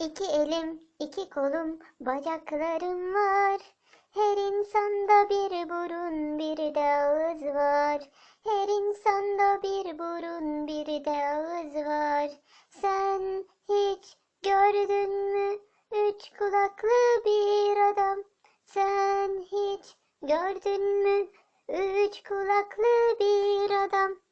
İki elim, iki kolum, bacaklarım var. Her insanda bir burun, bir de ağız var. Her insanda bir burun, bir de ağız var. Sen hiç gördün mü üç kulaklı bir adam? Sen hiç gördün mü üç kulaklı bir adam?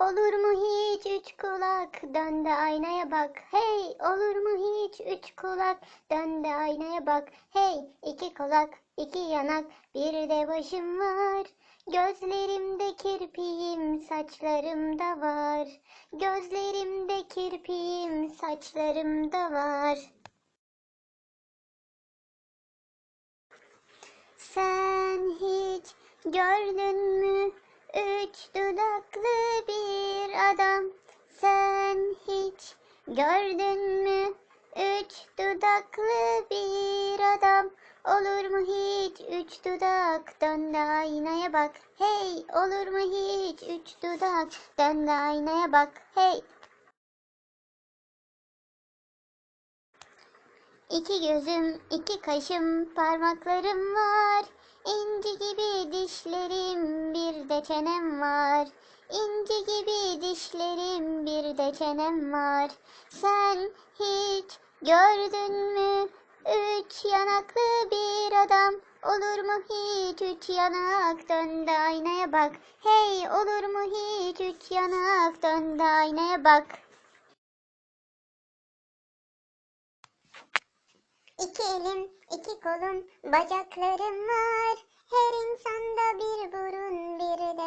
Olur mu hiç üç kulak? Dön de aynaya bak. Hey olur mu hiç üç kulak? Dön de aynaya bak. Hey iki kulak iki yanak bir de başım var. Gözlerimde kirpiğim saçlarımda var. Gözlerimde kirpiğim saçlarımda var. Sen hiç gördün mü üç dudaklı bir adam? Sen hiç gördün mü üç dudaklı bir adam? Olur mu hiç üç dudak? Dön aynaya bak. Hey, olur mu hiç üç dudak? Dön aynaya bak. Hey. İki gözüm, iki kaşım, parmaklarım var. İnci gibi dişlerim, bir de çenem var. İnci gibi dişlerim, bir de çenem var. Sen hiç gördün mü üç yanaklı bir adam? Olur mu hiç üç yanak? Dön de aynaya bak. Hey, olur mu hiç üç yanak? Dön de aynaya bak. İki elim, iki kolum, bacaklarım var. Her insanda bir burun, bir de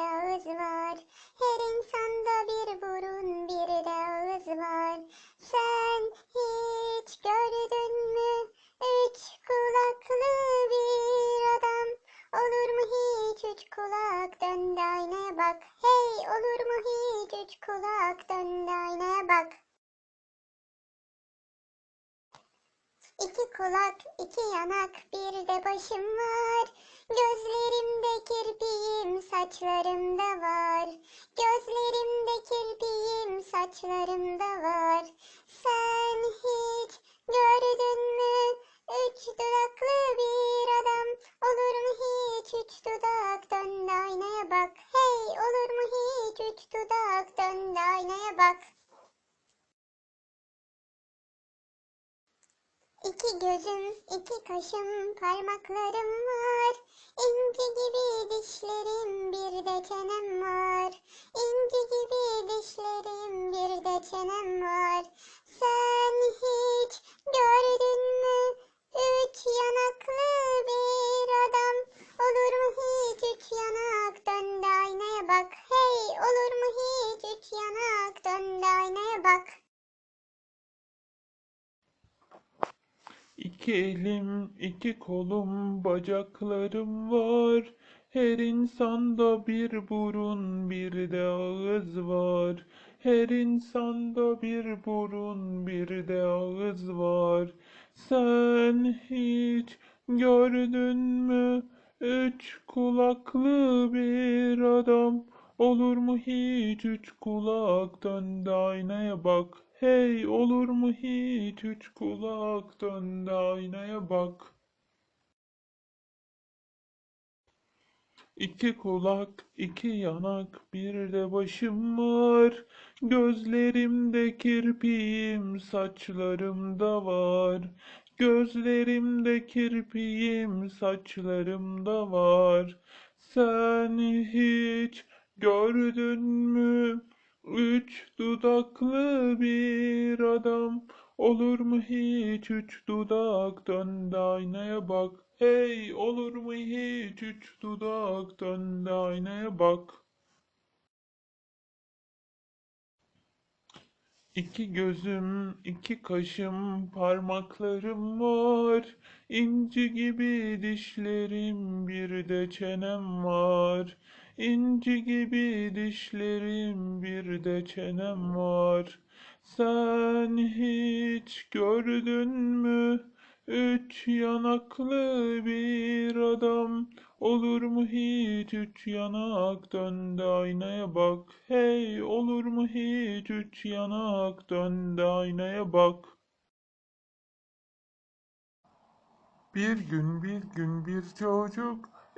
Kulak, iki yanak, bir de başım var. Gözlerimde kirpiğim, saçlarımda var. Gözlerimde kirpiğim, saçlarımda var. Sen hiç gördün mü üç dudaklı bir adam? Olur mu hiç üç dudak? Dön aynaya bak. Hey, olur mu hiç üç dudak? Dön de aynaya bak. İki gözüm, iki kaşım, parmaklarım var. İnci gibi dişlerim, bir de çenem var. İnci gibi dişlerim, bir de çenem var. Sen hiç gördün mü üç yanaklı bir İki elim, iki kolum, bacaklarım var. Her insanda bir burun, bir de ağız var. Her insanda bir burun, bir de ağız var. Sen hiç gördün mü üç kulaklı bir adam? Olur mu hiç üç kulak dön aynaya bak. Hey olur mu hiç üç kulak dön de aynaya bak. İki kulak, iki yanak, bir de başım var. Gözlerimde kirpiğim, saçlarımda var. Gözlerimde kirpiğim, saçlarımda var. Sen hiç gördün mü üç dudaklı bir adam? Olur mu hiç üç dudak dön aynaya bak. Hey olur mu hiç üç dudak dön aynaya bak. İki gözüm, iki kaşım, parmaklarım var. İnci gibi dişlerim, bir de çenem var. İnci gibi dişlerim, bir de çenem var. Sen hiç gördün mü üç yanaklı bir adam? Olur mu hiç üç yanak dön de aynaya bak. Hey olur mu hiç üç yanak dön de aynaya bak. Bir gün bir gün bir çocuk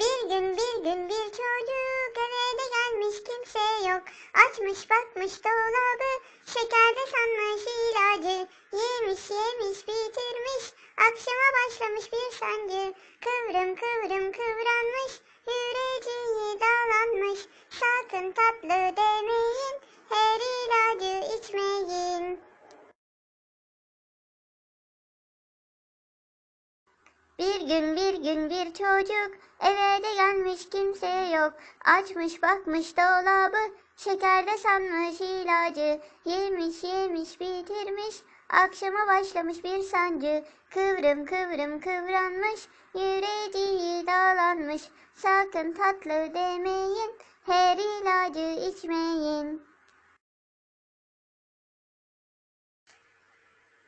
Bir gün bir gün bir çocuk eve gelmiş kimse yok. Açmış bakmış dolabı şekerde sanmış ilacı. Yemiş yemiş bitirmiş akşama başlamış bir sancı. Kıvrım kıvrım kıvranmış yüreği dağlanmış. Sakın tatlı demeyin her ilacı içmeyin. Bir gün bir gün bir çocuk eve de gelmiş kimse yok. Açmış bakmış dolabı şekerde sanmış ilacı. Yemiş yemiş bitirmiş akşama başlamış bir sancı. Kıvrım kıvrım kıvranmış yüreği dağlanmış. Sakın tatlı demeyin her ilacı içmeyin.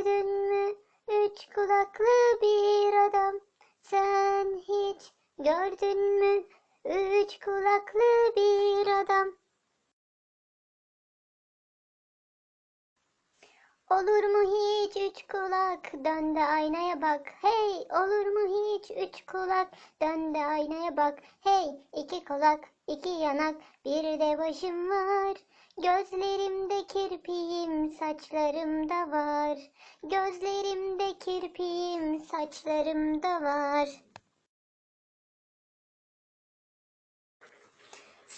Gördün mü üç kulaklı bir adam? Sen hiç gördün mü? Üç kulaklı bir adam? Olur mu hiç üç kulak? Dön de aynaya bak. Hey olur mu hiç üç kulak? Dön de aynaya bak. Hey iki kulak iki yanak. Bir de başım var gözlerimde kirpiğim saçlarımda var gözlerimde kirpiğim saçlarımda var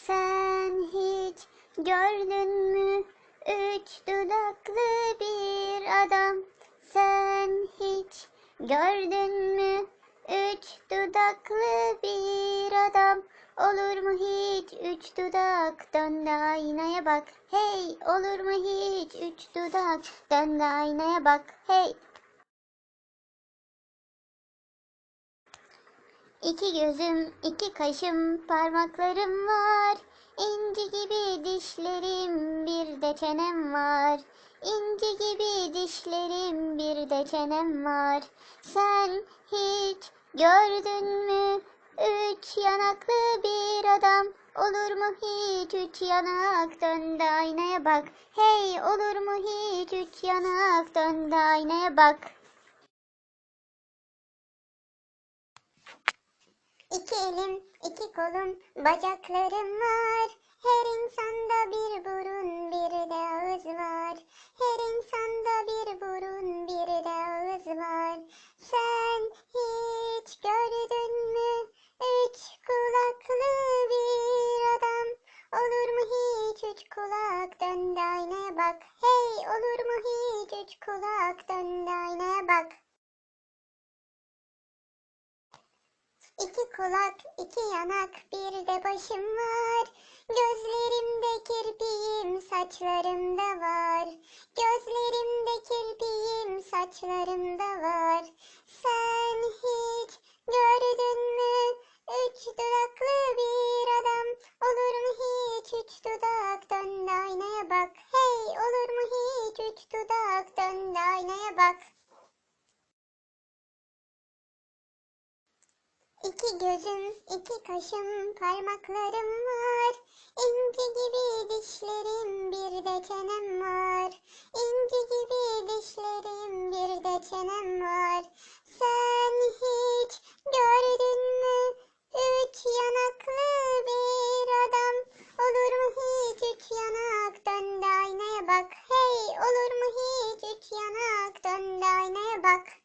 sen hiç gördün mü üç dudaklı bir adam? Sen hiç gördün mü üç dudaklı bir adam? Olur mu hiç üç dudak dön de aynaya bak hey olur mu hiç üç dudak dön de aynaya bak hey İki gözüm, iki kaşım, parmaklarım var. İnci gibi dişlerim, bir de çenem var. İnci gibi dişlerim, bir de çenem var. Sen hiç gördün mü üç yanaklı bir adam? Olur mu hiç üç yanak dön de aynaya bak. Hey olur mu hiç üç yanak dön de aynaya bak. İki elim, iki kolum, bacaklarım var. Her insanda bir burun, bir de ağız var. Her insanda bir burun, bir de ağız var. Sen kulak, iki yanak, bir de başım var. Gözlerimde kirpiğim, saçlarımda var. Gözlerimde kirpiğim, saçlarımda var. Sen hiç gördün mü? Üç dudaklı bir adam. Olur mu hiç üç dudak? Dön aynaya bak. Hey olur mu hiç üç dudak? Dön aynaya bak. İki gözüm, iki kaşım, parmaklarım var. İnci gibi dişlerim, bir de çenem var. İnci gibi dişlerim, bir de çenem var. Sen hiç gördün mü? Üç yanaklı bir adam. Olur mu hiç üç yanak? Dön aynaya bak. Hey olur mu hiç üç yanak? Dön aynaya bak.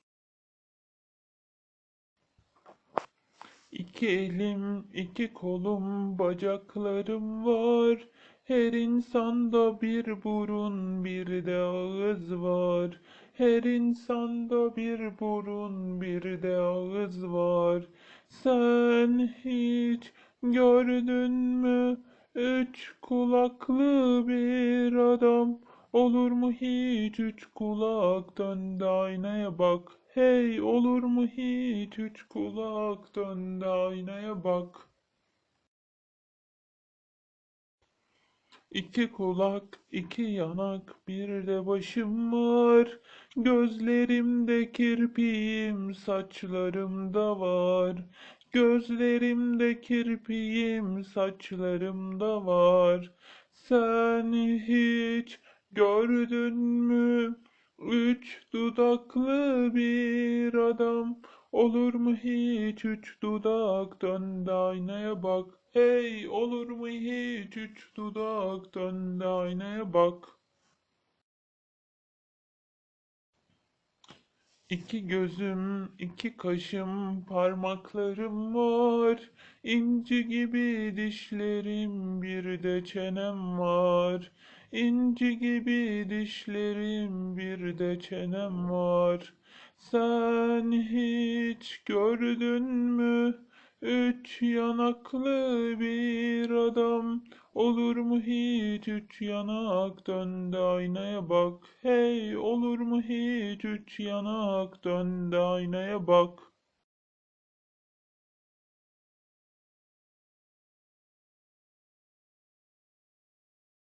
İki elim, iki kolum, bacaklarım var. Her insanda bir burun, bir de ağız var. Her insanda bir burun, bir de ağız var. Sen hiç gördün mü? Üç kulaklı bir adam. Olur mu hiç üç kulak? Dön de aynaya bak. Hey olur mu hiç üç kulak? Dön de aynaya bak. İki kulak, iki yanak, bir de başım var. Gözlerimde kirpiğim, saçlarımda var. Gözlerimde kirpiğim, saçlarımda var. Sen hiç gördün mü? Üç dudaklı bir adam. Olur mu hiç üç dudak? Dön aynaya bak. Hey olur mu hiç üç dudak? Dön aynaya bak. İki gözüm, iki kaşım, parmaklarım var. İnci gibi dişlerim, bir de çenem var. İnci gibi dişlerim, bir de çenem var. Sen hiç gördün mü? Üç yanaklı bir adam. Olur mu hiç üç yanak? Dön aynaya bak. Hey olur mu hiç üç yanak? Dön aynaya bak.